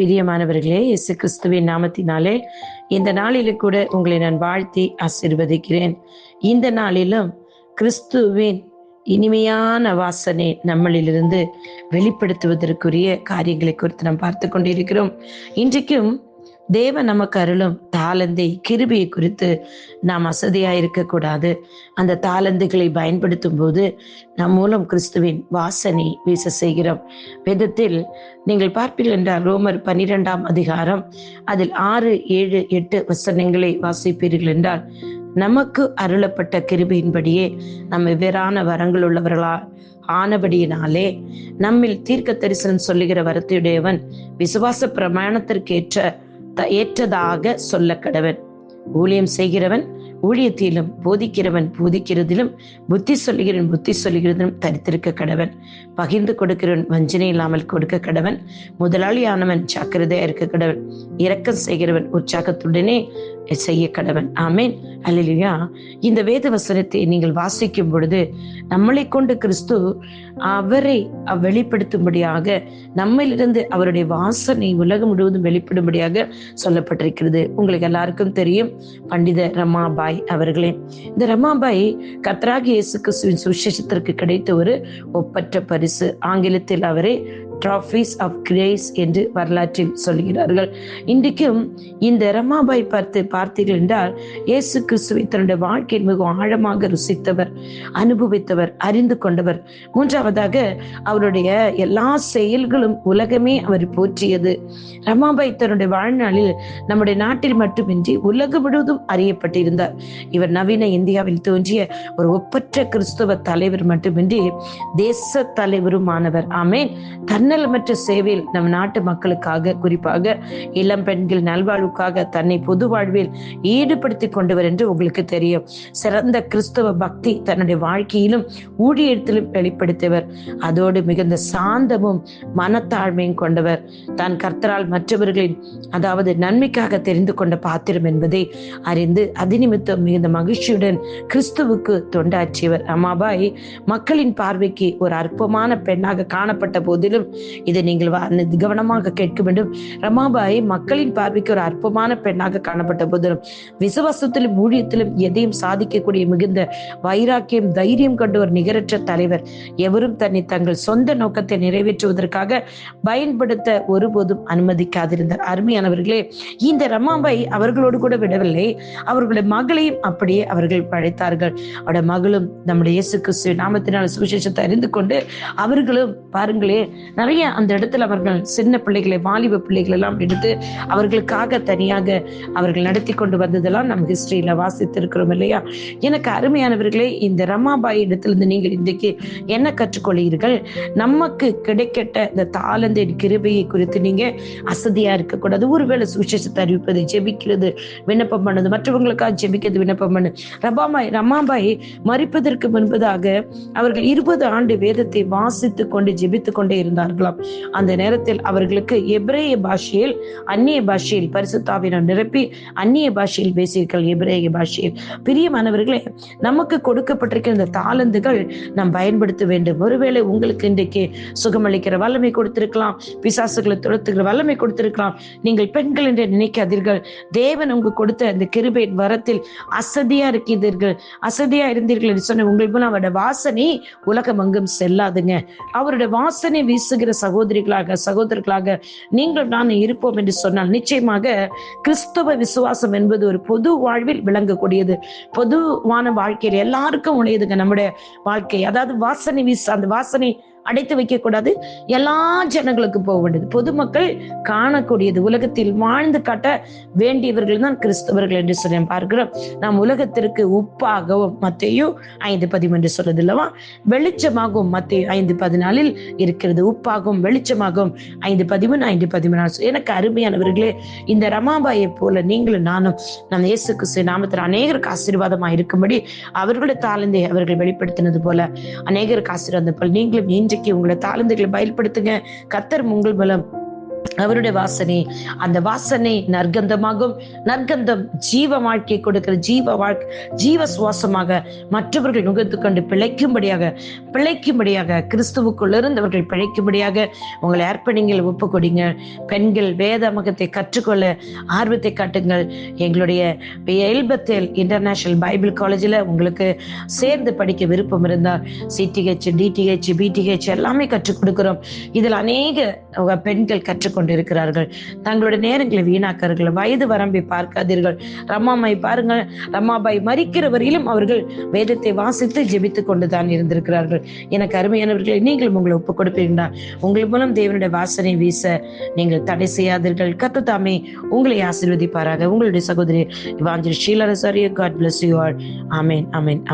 பிரியமானவர்களே இயேசு கிறிஸ்துவின் நாமத்தினாலே இந்த நாளிலும் கூட உங்களை நான் வாழ்த்தி ஆசீர்வதிக்கிறேன். இந்த நாளிலும் கிறிஸ்துவின் இனிமையான வாசனை நம்மளிலிருந்து வெளிப்படுத்துவதற்குரிய காரியங்களை குறித்து நாம் பார்த்து கொண்டிருக்கிறோம். இன்றைக்கும் தேவ நமக்கு அருளும் தாளந்தை கிருபியை குறித்து நாம் அசதியாக இருக்கக்கூடாது. அந்த தாளந்துகளை பயன்படுத்தும் போது நம் மூலம் கிறிஸ்துவின் வாசனை வீச செய்கிறோம். வேதத்தில் நீங்கள் பார்ப்பீர்கள் என்றால் ரோமர் பன்னிரெண்டாம் அதிகாரம் அதில் ஆறு ஏழு எட்டு வசனங்களை வாசிப்பீர்கள் என்றால் நமக்கு அருளப்பட்ட கிருபையின்படியே நம்ம வெவ்வேறான வரங்கள் உள்ளவர்களா ஆனபடியினாலே நம்மில் தீர்க்க தரிசனம் சொல்லுகிற வரத்தையுடையவன் விசுவாச பிரமாணத்திற்கேற்ற ஏற்றதாக சொல்ல கடவன் ஊழியம் செய்கிறவன் ஊழியத்திலும் போதிக்கிறவன் போதிக்கிறதிலும் புத்தி சொல்லுகிறவன் புத்தி சொல்லுகிறதிலும் தரித்திருக்க கடவன். பகிர்ந்து கொடுக்கிறவன் வஞ்சனை இல்லாமல் கொடுக்க கடவன். முதலாளியானவன் ஜாக்கிரதையா இருக்க கடவன். இரக்கம் செய்கிறவன் உற்சாகத்துடனே செய்ய கடவன். ஆமேன். அல்லா இந்த வேத வசனத்தை நீங்கள் வாசிக்கும் பொழுது நம்மளை கொண்டு கிறிஸ்து அவரை வெளிப்படுத்தும்படியாக நம்மிலிருந்து அவருடைய வாசனை உலகம் முழுவதும் வெளிப்படும்படியாக சொல்லப்பட்டிருக்கிறது. உங்களுக்கு எல்லாருக்கும் தெரியும் பண்டித ரமாபாய் அவர்களே. இந்த ரமாபாய் கத்ராகி இயேசு கிறிஸ்துவின் சுவிசேஷத்திற்கு கிடைத்த ஒரு ஒப்பற்ற பரிசு. ஆங்கிலத்தில் அவரை ட்ராஃபீஸ் ஆஃப் கிரேஸ் என்று வரலாற்றில் சொல்கிறார்கள். இன்றைக்கும் இந்த ரமாபாய் பார்த்து பார்த்தீர்கள் என்றால் இயேசு கிறிஸ்துவை தன்னுடைய வாழ்க்கையில் மிகவும் ஆழமாக ருசித்தவர் அனுபவித்தவர் அறிந்து கொண்டவர். மூன்றாவதாக அவருடைய எல்லா செயல்களும் உலகமே அவர் போற்றியது. ரமாபாய் தன்னுடைய வாழ்நாளில் நம்முடைய நாட்டில் மட்டுமின்றி உலகம் முழுவதும் அறியப்பட்டிருந்தார். இவர் நவீன இந்தியாவில் தோன்றிய ஒரு ஒப்பற்ற கிறிஸ்துவ தலைவர் மட்டுமின்றி தேச தலைவருமானவர். ஆமே தன் தன்னலமற்ற சேவையில் நம் நாட்டு மக்களுக்காக குறிப்பாக இளம் பெண்கள் நல்வாழ்வுக்காக தன்னை பொது வாழ்வில் ஈடுபடுத்திக் கொண்டவர் என்று உங்களுக்கு தெரியும். சிறந்த கிறிஸ்தவ பக்தி தன்னுடைய வாழ்க்கையிலும் ஊழியத்திலும் வெளிப்படுத்தியவர். அதோடு மிகுந்த சாந்தமும் மனத்தாழ்மையும் கொண்டவர். தான் கர்த்தரால் மற்றவர்களின் அதாவது நன்மைக்காக தெரிந்து கொண்ட பாத்திரம் என்பதை அறிந்து அதிநிமித்தம் மிகுந்த மகிழ்ச்சியுடன் கிறிஸ்துவுக்கு தொண்டாற்றியவர். அம்மாபாய் மக்களின் பார்வைக்கு ஒரு அற்பமான பெண்ணாக காணப்பட்ட போதிலும் இதை நீங்கள் கவனமாக கேட்க வேண்டும். ரமாபாய் மக்களின் பார்வைக்கு ஒரு அற்பமான பெண்ணாக காணப்பட்ட போதிலும் விசுவாசத்திலும் ஊழியத்திலும் எதையும் சாதிக்கக்கூடிய மிகுந்த வைராக்கியம் தைரியம் கொண்ட ஒரு நிகரற்ற தலைவர் எவரும் தன்னை தங்கள் சொந்த நோக்கத்தை நிறைவேற்றுவதற்காக பயன்படுத்த ஒருபோதும் அனுமதிக்காதிருந்தார். அருமையானவர்களே இந்த ரமாபாய் அவர்களோடு கூட விடவில்லை. அவர்களுடைய மகளையும் அப்படியே அவர்கள் பழைத்தார்கள் அவருடைய மகளும் நம்முடைய இயேசு கிறிஸ்து நாமத்தினால் சுவிசேஷத்தை அறிந்து கொண்டு அவர்களும் பாருங்களே நிறைய அந்த இடத்துல அவர்கள் சின்ன பிள்ளைகளை வாலிப பிள்ளைகள் எல்லாம் எடுத்து அவர்களுக்காக தனியாக அவர்கள் நடத்தி கொண்டு வந்ததெல்லாம் நம்ம ஹிஸ்டரியில வாசித்திருக்கிறோம் இல்லையா? எனக்கு அருமையானவர்களே இந்த ரமாபாய் இடத்திலிருந்து நீங்கள் இன்றைக்கு என்ன கற்றுக்கொள்கிறீர்கள்? நமக்கு கிடைக்கட்ட இந்த தாளந்தின் கிருபையை குறித்து நீங்க அசதியா இருக்கக்கூடாது. ஒருவேளை சுவிசேஷத்தை அறிவிப்பது ஜெபிக்கிறது விண்ணப்பம் பண்ணது மற்றவங்களுக்காக ஜெபிக்கிறது விண்ணப்பம் பண்ணு. ரபாமாய் ரமாபாய் மறிப்பதற்கு முன்பதாக அவர்கள் இருபது ஆண்டு வேதத்தை வாசித்துக் கொண்டு ஜெபித்துக் கொண்டே இருந்தார்களாம் அந்த நேரத்தில் அவர்களுக்கு எபிரேய பாஷையில் அந்நிய பாஷையில் பரிசுத்தாவினம் நிரப்பி அந்நிய பாஷையில் பேசியிருக்கள் எபிரேய பாஷையில். பிரியமானவர்களே நமக்கு கொடுக்கப்பட்டிருக்கிற இந்த தாளந்துகள் நாம் பயன்படுத்த வேண்டும். ஒருவேளை உங்களுக்கு இன்றைக்கு சுகமளிக்கிற வல்லமை கொடுத்திருக்கலாம் பிசாசுகளை துரத்துகிற வல்லமை கொடுத்திருக்கலாம் நீங்கள் பெண்கள் என்று நினைக்காதீர்கள். தேவன் உங்களுக்கு கொடுத்த அந்த கிருபை வரத்தில் அசதியா இருக்கிறீர்கள் அசதியா இருந்தீர்கள் என்று சொன்ன உங்களுக்கு அவருடைய வாசனை உலகம் அங்கும் செல்லாதுங்க. அவருடைய வாசனை வீசுகிற சகோதரிகளாக சகோதரர்களாக நீங்கள் நான் இருப்போம் என்று சொன்னால் நிச்சயமாக கிறிஸ்தவ விசுவாசம் என்பது ஒரு பொது வாழ்வில் விளங்கக்கூடியது. பொதுவான வாழ்க்கையில் எல்லாருக்கும் உடையதுங்க நம்முடைய வாழ்க்கை. அதாவது வாசனை வீச அந்த வாசனை அடைத்து வைக்க கூடாது எல்லா ஜனங்களுக்கும் போக வேண்டியது. பொதுமக்கள் காணக்கூடியது. உலகத்தில் வாழ்ந்து காட்ட வேண்டியவர்கள் தான் கிறிஸ்தவர்கள் என்று சொல்லி பார்க்கிறோம். நாம் உலகத்திற்கு உப்பாகவும் மத்தையும் ஐந்து பதிமூன்று சொல்றது இல்லவா? வெளிச்சமாகவும் மத்தையும் ஐந்து பதினாலில் இருக்கிறது. உப்பாகவும் வெளிச்சமாகவும் ஐந்து பதிமூணு ஐந்து பதிமூணு எனக்கு அருமையானவர்களே இந்த ரமாபாயை போல நீங்களும் நானும் நம் இயேசு கிறிஸ்து நாமத்தில் அநேகருக்கு ஆசீர்வாதமா இருக்கும்படி அவர்களுடைய தாளந்தை அவர்கள் வெளிப்படுத்தினது போல அநேகருக்கு ஆசீர்வாதம் போல நீங்களும் இன்றைக்கு உங்களை தாழ்ந்துகளை பயன்படுத்துங்க கத்தர் உங்கள் பலம். அவருடைய வாசனை அந்த வாசனை நற்கந்தமாகும். நற்கந்தம் ஜீவ வாழ்க்கை கொடுக்கிற ஜீவ வாழ்க்கை ஜீவ சுவாசமாக மற்றவர்கள் நுகர்ந்து கொண்டு பிழைக்கும்படியாக பிழைக்கும்படியாக கிறிஸ்துவுக்குள் இருந்தவர்கள் பிழைக்கும்படியாக உங்களை அர்ப்பணிங்கள் ஒப்பு கொடுங்க. பெண்கள் வேதமுகத்தை கற்றுக்கொள்ள ஆர்வத்தை காட்டுங்கள். எங்களுடைய எல்பத்தேல் இன்டர்நேஷனல் பைபிள் காலேஜில் உங்களுக்கு சேர்ந்து படிக்க விருப்பம் இருந்தால் சிடிஹெச் டிடிஹெச் பிடிஹெச் எல்லாமே கற்றுக் கொடுக்குறோம். இதில் அநேக பெண்கள் கற்றுக் கொண்டிருக்கிறார்கள். தங்களுடைய நேரங்களை வீணாக்கார்கள் வயது வரம்பை பார்க்காதீர்கள். ரம்மாமாய் பாருங்கள். ரம்மாபாய் மறிக்கிற வரையிலும் அவர்கள் வேதத்தை வாசித்து ஜெபித்து கொண்டுதான் இருந்திருக்கிறார்கள். எனக்கு அருமையானவர்களை நீங்களும் உங்களை ஒப்புக் கொடுப்பீர்களா? உங்கள் மூலம் தேவனுடைய வாசனை வீச நீங்கள் தடை செய்யாதீர்கள். கத்து தாமே உங்களை ஆசீர்வதிப்பாராக. உங்களுடைய சகோதரி Evangel Sheelarasariya God bless you all amen amen amen